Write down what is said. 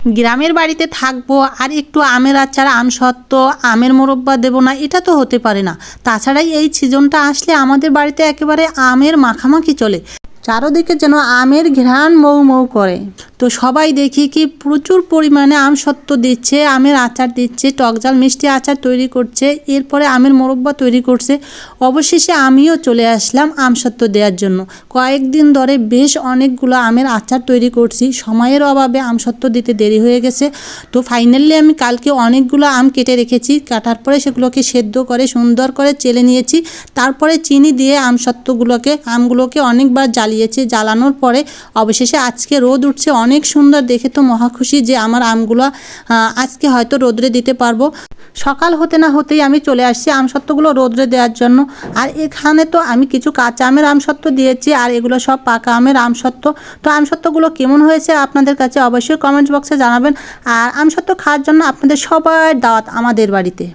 গ্রামের বাড়িতে থাকব আর একটু আমের আচার, আম সত্ত্ব, আমের মোরব্বা দেবো না, এটা তো হতে পারে না। তাছাড়াই এই সিজনটা আসলে আমাদের বাড়িতে একেবারে আমের মাখামাখি চলে। চারোদিকে যেন আমের ঘ্রাণ মৌ মৌ করে তো সবাই দেখি কি প্রচুর পরিমাণে আম সত্ত্ব দিচ্ছে, আমের আচার দিচ্ছে টকজাল মিষ্টি আচার তৈরি করছে, এরপরে আমের মোরব্বা তৈরি করছে। অবশেষে আমিও চলে আসলাম আম সত্ত্ব দেওয়ার জন্য। কয়েকদিন ধরে বেশ অনেকগুলো আমের আচার তৈরি করছি, সময়ের অভাবে আম সত্ত্ব দিতে দেরি হয়ে গেছে। তো ফাইনালি আমি কালকে অনেকগুলো আম কেটে রেখেছি, কাটার পরে সেগুলোকে সেদ্ধ করে, সুন্দর করে চেলে নিয়েছি। তারপরে চিনি দিয়ে আম সত্ত্বগুলোকে, আমগুলোকে অনেকবার জ্বালিয়েছি। জ্বালানোর পরে অবশেষে আজকে রোদ উঠছে অনেক সুন্দর, দেখে তো মহা খুশি যে আমার আমগুলো আজকে হয়তো রোদ্রে দিতে পারব। সকাল হতে না হতেই আমি চলে আসছি আমসত্ত্বগুলো রোদ্রে দেওয়ার জন্য। আর এখানে তো আমি কিছু কাঁচা আমের আমসত্ত্ব দিয়েছি, আর এগুলো সব পাকা আমের আমসত্ত্ব তো আমসত্ত্বগুলো কেমন হয়েছে আপনাদের কাছে অবশ্যই কমেন্ট বক্সে জানাবেন। আর আমসত্ত্ব খাওয়ার জন্য আপনাদের সবার দাওয়াত আমাদের বাড়িতে।